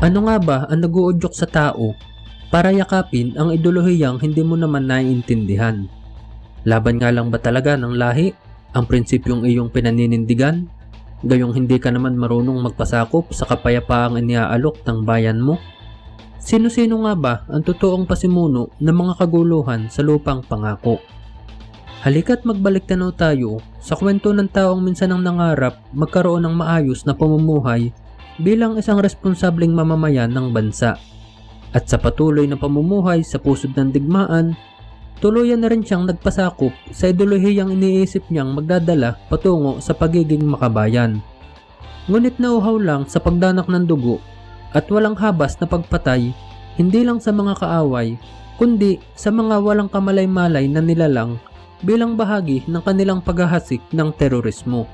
Ano nga ba ang naguudyok sa tao para yakapin ang ideolohiyang hindi mo naman naiintindihan? Laban nga lang ba talaga ng lahi ang prinsipyong iyong pinaninindigan? Gayong hindi ka naman marunong magpasakop sa kapayapaang iniaalok ng bayan mo? Sino-sino nga ba ang totoong pasimuno ng mga kaguluhan sa lupang pangako? Halika't magbalik tanaw tayo sa kwento ng taong minsan ang nangarap magkaroon ng maayos na pamumuhay bilang isang responsableng mamamayan ng bansa. At sa patuloy na pamumuhay sa pusod ng digmaan, tuluyan na rin siyang nagpasakop sa ideolohiyang iniisip niyang magdadala patungo sa pagiging makabayan. Ngunit nauhaw lang sa pagdanak ng dugo at walang habas na pagpatay hindi lang sa mga kaaway kundi sa mga walang kamalay-malay na nilalang bilang bahagi ng kanilang paghahasik ng terorismo.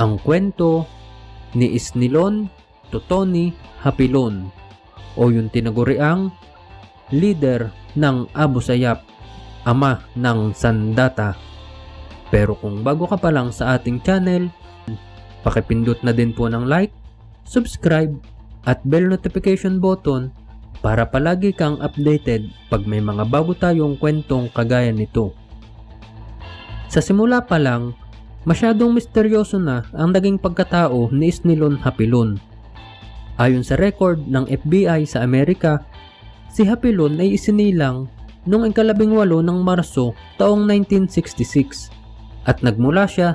Ang kwento ni Isnilon Totoni Hapilon o yung tinaguriang leader ng Abu Sayyaf, ama ng Sandata. Pero kung bago ka pa lang sa ating channel, pakipindot na din po ng like, subscribe, at bell notification button para palagi kang updated pag may mga bago tayong kwentong kagaya nito. Sa simula pa lang, masyadong misteryoso na ang naging pagkatao ni Isnilon Hapilon. Ayon sa record ng FBI sa Amerika, si Hapilon ay isinilang noong ikalabing walo ng Marso taong 1966 at nagmula siya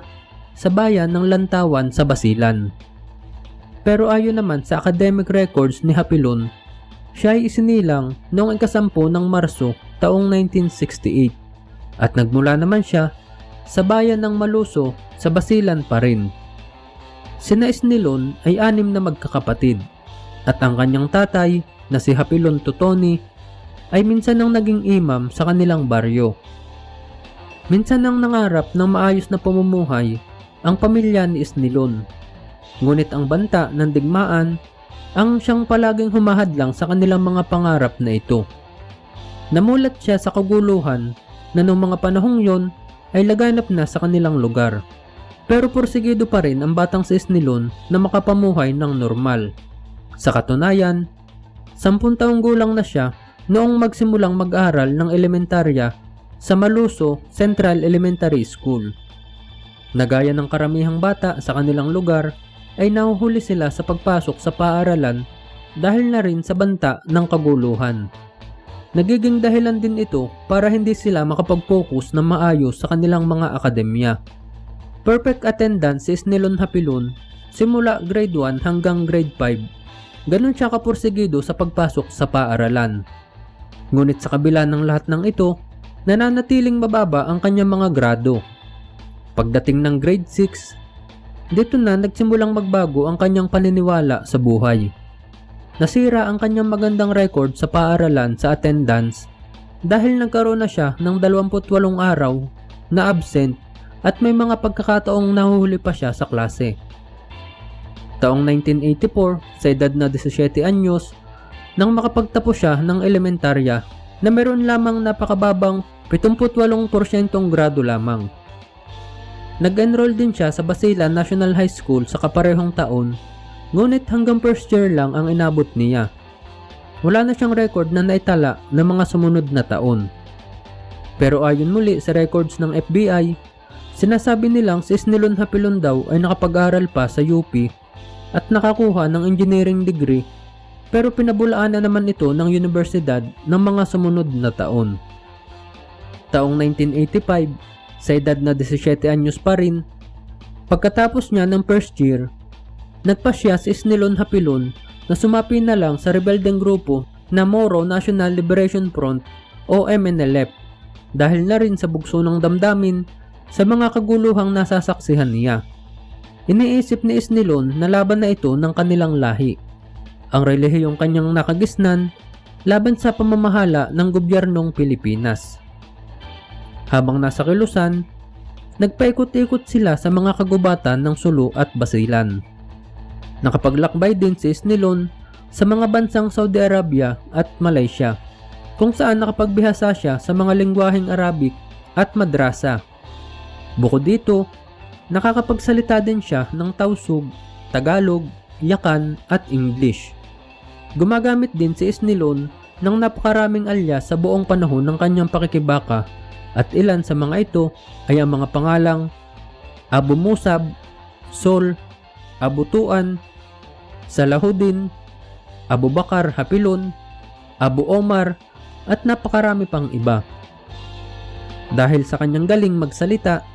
sa bayan ng Lantawan sa Basilan. Pero ayon naman sa academic records ni Hapilon, siya ay isinilang noong ikasampu ng Marso taong 1968 at nagmula naman siya sa bayan ng Maluso sa Basilan pa rin. Sina Isnilon ay anim na magkakapatid at ang kanyang tatay na si Hapilon Totoni ay minsan nang naging imam sa kanilang baryo. Minsan nang nangarap ng maayos na pamumuhay ang pamilya ni Isnilon. Ngunit ang banta ng digmaan ang siyang palaging humahadlang sa kanilang mga pangarap na ito. Namulat siya sa kaguluhan na noong mga panahong yon ay laganap na sa kanilang lugar. Pero porsigido pa rin ang batang si Isnilon na makapamuhay ng normal. Sa katunayan, sampun taong gulang na siya noong magsimulang mag-aral ng elementarya sa Maluso Central Elementary School. Nagaya ng karamihang bata sa kanilang lugar, ay nahuhuli sila sa pagpasok sa paaralan dahil na rin sa banta ng kaguluhan. Nagiging dahilan din ito para hindi sila makapag-focus na maayos sa kanilang mga akademya. Perfect attendance is nilon hapilon simula grade 1 hanggang grade 5. Ganon siya kapursigido sa pagpasok sa paaralan. Ngunit sa kabila ng lahat ng ito, nananatiling mababa ang kanyang mga grado. Pagdating ng grade 6, dito na nagsimulang magbago ang kanyang paniniwala sa buhay. Nasira ang kanyang magandang record sa paaralan sa attendance dahil nagkaroon na siya ng 28 araw na absent at may mga pagkakataong nahuhuli pa siya sa klase. Taong 1984, sa edad na 17 anyos, nang makapagtapos siya ng elementarya na meron lamang napakababang 78% grado lamang. Nag-enroll din siya sa Basilan National High School sa kaparehong taon Ngunit hanggang first year lang ang inabot niya. Wala na siyang record na naitala ng mga sumunod na taon. Pero ayon muli sa records ng FBI, sinasabi nilang si Snelon Hapilon daw ay nakapag-aral pa sa UP at nakakuha ng engineering degree pero pinabulaan na naman ito ng universidad ng mga sumunod na taon. Taong 1985, sa edad na 17 anyos pa rin, pagkatapos niya ng first year, Nagpasya si Snelon Hapilon na sumapi na lang sa rebeldeng grupo na Moro National Liberation Front o MNLF dahil na rin sa bugso ng damdamin sa mga kaguluhang nasasaksihan niya. Iniisip ni Isnilon na laban na ito ng kanilang lahi. Ang relihiyong kanyang nakagisnan laban sa pamamahala ng gobyernong Pilipinas. Habang nasa kilusan, nagpaikot-ikot sila sa mga kagubatan ng Sulu at Basilan. Nakapaglakbay din si Snilon sa mga bansang Saudi Arabia at Malaysia kung saan nakapagbihasa siya sa mga lingwaheng Arabic at Madrasa. Bukod dito, nakakapagsalita din siya ng Tausug, Tagalog, Yakan at English. Gumagamit din si Isnilon ng napakaraming alias sa buong panahon ng kanyang pakikibaka at ilan sa mga ito ay ang mga pangalang Abu Musab, Sol, Abu Tuan, Salahuddin, Abu Bakar Hapilon, Abu Omar at napakarami pang iba. Dahil sa kanyang galing magsalita,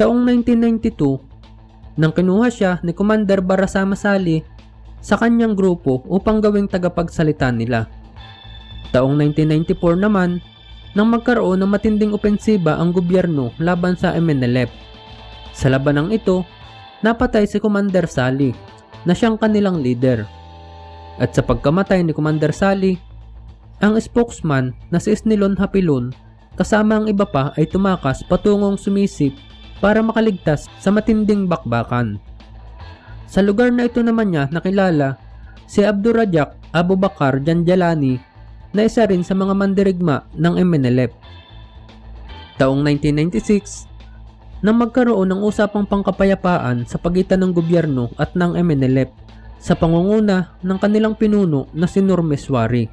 taong 1992 nang kinuha siya ni Commander Barasama Sali sa kanyang grupo upang gawing tagapagsalita nila. Taong 1994 naman, nang magkaroon ng matinding opensiba ang gobyerno laban sa MNLF. Sa labanang ito, napatay si Commander Sali na siyang kanilang leader. At sa pagkamatay ni Commander Sali, ang spokesman na si Isnilon Hapilon kasama ang iba pa ay tumakas patungong sumisip para makaligtas sa matinding bakbakan. Sa lugar na ito naman niya nakilala si Abdurrajak Abu Bakar Janjalani na isa rin sa mga mandirigma ng MNLF. Taong 1996, nang magkaroon ng usapang pangkapayapaan sa pagitan ng gobyerno at ng MNLF sa pangunguna ng kanilang pinuno na si Nur Meswari.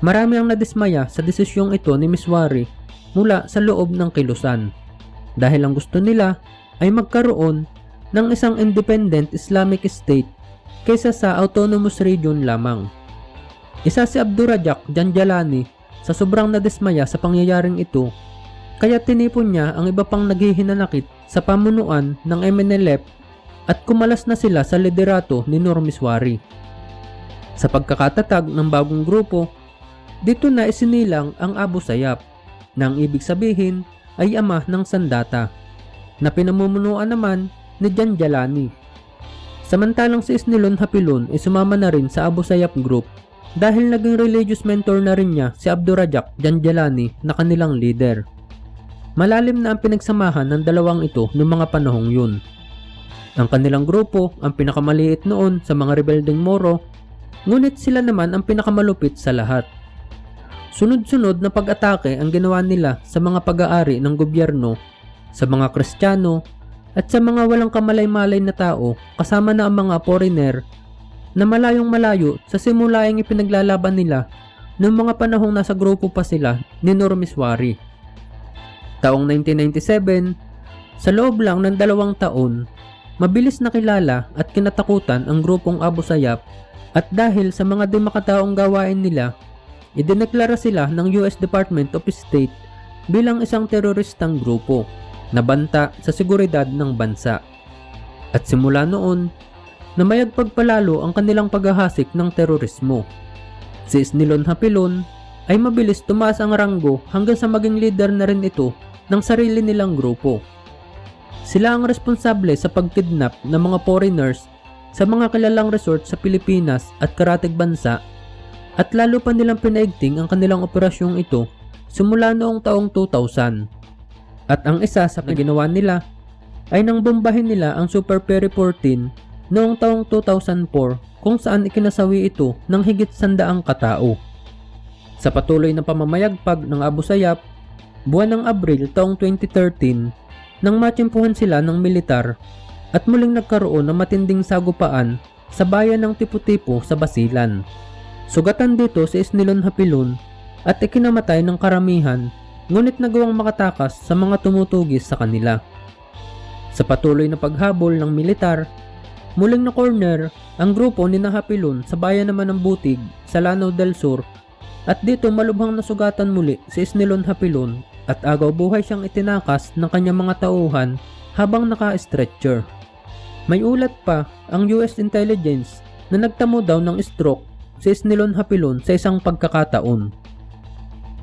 Marami ang nadismaya sa desisyong ito ni Miswari mula sa loob ng kilusan dahil ang gusto nila ay magkaroon ng isang independent Islamic State kaysa sa autonomous region lamang. Isa si Abdurrajak Janjalani sa sobrang nadismaya sa pangyayaring ito kaya tinipon niya ang iba pang naghihinanakit sa pamunuan ng MNLF at kumalas na sila sa liderato ni Nur Miswari. Sa pagkakatatag ng bagong grupo, dito na isinilang ang Abu Sayyaf na ang ibig sabihin ay ama ng sandata na pinamumunuan naman ni Jan Jalani. Samantalang si Isnilon Hapilon ay sumama na rin sa Abu Sayyaf Group dahil naging religious mentor na rin niya si Abdurrajak Jan Jalani na kanilang leader. Malalim na ang pinagsamahan ng dalawang ito noong mga panahong yun. Ang kanilang grupo ang pinakamaliit noon sa mga rebeldeng Moro, ngunit sila naman ang pinakamalupit sa lahat. Sunod-sunod na pag-atake ang ginawa nila sa mga pag-aari ng gobyerno, sa mga Kristiyano, at sa mga walang kamalay-malay na tao kasama na ang mga foreigner na malayong malayo sa simulaing ipinaglalaban nila noong mga panahong nasa grupo pa sila ni Normiswari. Taong 1997, sa loob lang ng dalawang taon, mabilis nakilala at kinatakutan ang grupong Abu Sayyaf at dahil sa mga di makataong gawain nila, idineklara sila ng US Department of State bilang isang teroristang grupo na banta sa seguridad ng bansa. At simula noon, namayag pagpalalo ang kanilang paghahasik ng terorismo. Si Isnilon Hapilon ay mabilis tumaas ang ranggo hanggang sa maging leader na rin ito ng sarili nilang grupo. Sila ang responsable sa pagkidnap ng mga foreigners sa mga kilalang resort sa Pilipinas at karatig bansa at lalo pa nilang pinaigting ang kanilang operasyong ito simula noong taong 2000. At ang isa sa ginawa nila ay nang bombahin nila ang Super Perry 14 noong taong 2004 kung saan ikinasawi ito ng higit sandaang katao. Sa patuloy na pamamayagpag ng Abu Sayyaf, buwan ng Abril taong 2013 nang matsimpuhan sila ng militar at muling nagkaroon ng matinding sagupaan sa bayan ng Tipo-Tipo sa Basilan. Sugatan dito si Isnilon Hapilon at ikinamatay ng karamihan ngunit nagawang makatakas sa mga tumutugis sa kanila. Sa patuloy na paghabol ng militar, muling na corner ang grupo ni Nahapilon sa bayan naman ng Butig sa Lanao del Sur at dito malubhang nasugatan muli si Isnilon Hapilon at agaw buhay siyang itinakas ng kanyang mga tauhan habang naka-stretcher. May ulat pa ang US intelligence na nagtamo daw ng stroke si Isnilon Hapilon sa isang pagkakataon.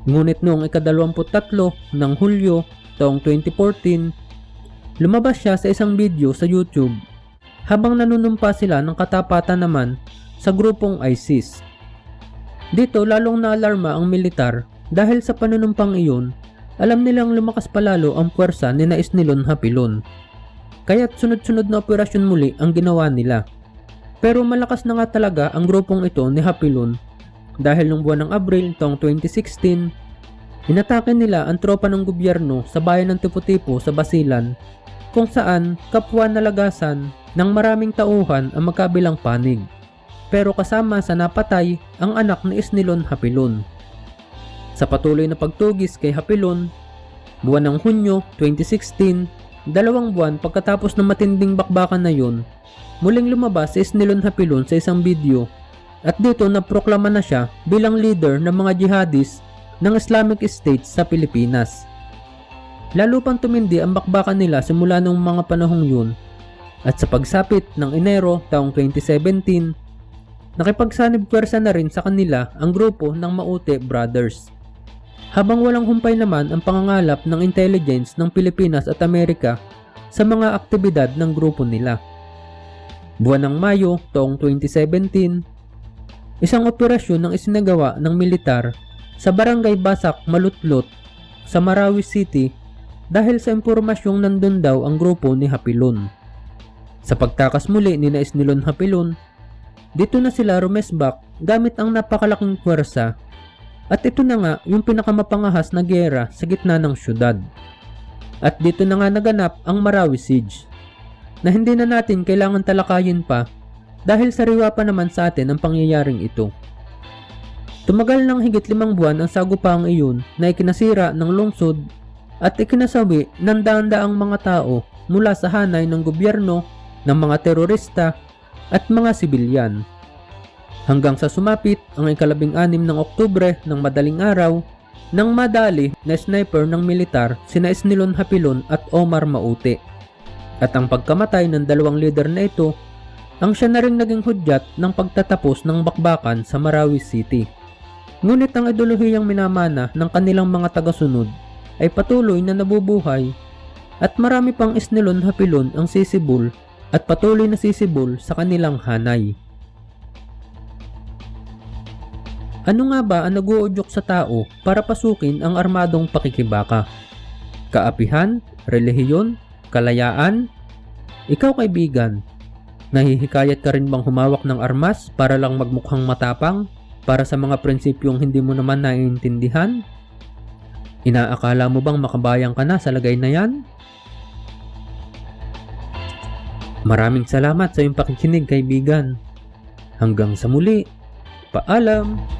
Ngunit noong ikadalawamput-tatlo ng Hulyo taong 2014, lumabas siya sa isang video sa YouTube habang nanunumpa sila ng katapatan naman sa grupong ISIS. Dito lalong naalarma ang militar dahil sa panunumpang iyon, alam nilang lumakas palalo ang puwersa ni Nais Hapilon. Kaya't sunod-sunod na operasyon muli ang ginawa nila. Pero malakas na nga talaga ang grupong ito ni Hapilon dahil nung buwan ng Abril taong 2016, inatake nila ang tropa ng gobyerno sa bayan ng Tipo-Tipo sa Basilan kung saan kapwa nalagasan ng maraming tauhan ang magkabilang panig. pero kasama sa napatay ang anak ni Isnilon Hapilon. Sa patuloy na pagtugis kay Hapilon, buwan ng Hunyo 2016, dalawang buwan pagkatapos ng matinding bakbakan na yun, muling lumabas si Isnilon Hapilon sa isang video at dito naproklama na siya bilang leader ng mga jihadis ng Islamic State sa Pilipinas. Lalo pang tumindi ang bakbakan nila simula nung mga panahong yun at sa pagsapit ng Enero taong 2017, nakipagsanib pwersa na rin sa kanila ang grupo ng Maute Brothers. Habang walang humpay naman ang pangangalap ng intelligence ng Pilipinas at Amerika sa mga aktibidad ng grupo nila. Buwan ng Mayo taong 2017, isang operasyon ng isinagawa ng militar sa Barangay Basak, Malutlot sa Marawi City dahil sa impormasyong nandun daw ang grupo ni Hapilon. Sa pagtakas muli ni Nais Nilon Hapilon, dito na sila rumesbak gamit ang napakalaking puwersa at ito na nga yung pinakamapangahas na gera sa gitna ng syudad. At dito na nga naganap ang Marawi Siege na hindi na natin kailangan talakayin pa dahil sariwa pa naman sa atin ang pangyayaring ito. Tumagal ng higit limang buwan ang sagupang iyon na ikinasira ng lungsod at ikinasawi ng daan-daang mga tao mula sa hanay ng gobyerno, ng mga terorista at mga sibilyan. Hanggang sa sumapit ang ikalabing anim ng Oktubre ng madaling araw nang madali na sniper ng militar sina Isnilon Hapilon at Omar Maute. At ang pagkamatay ng dalawang leader na ito ang siya na rin naging hudyat ng pagtatapos ng bakbakan sa Marawi City. Ngunit ang ideolohiyang minamana ng kanilang mga tagasunod ay patuloy na nabubuhay at marami pang isnilon hapilon ang sisibol at patuloy na sisibol sa kanilang hanay. Ano nga ba ang naguudyok sa tao para pasukin ang armadong pakikibaka? Kaapihan? Relihiyon? Kalayaan? Ikaw kaibigan, nahihikayat ka rin bang humawak ng armas para lang magmukhang matapang para sa mga prinsipyong hindi mo naman naiintindihan? Inaakala mo bang makabayang ka na sa lagay na yan? Maraming salamat sa iyong pakikinig kaibigan. Hanggang sa muli. Paalam!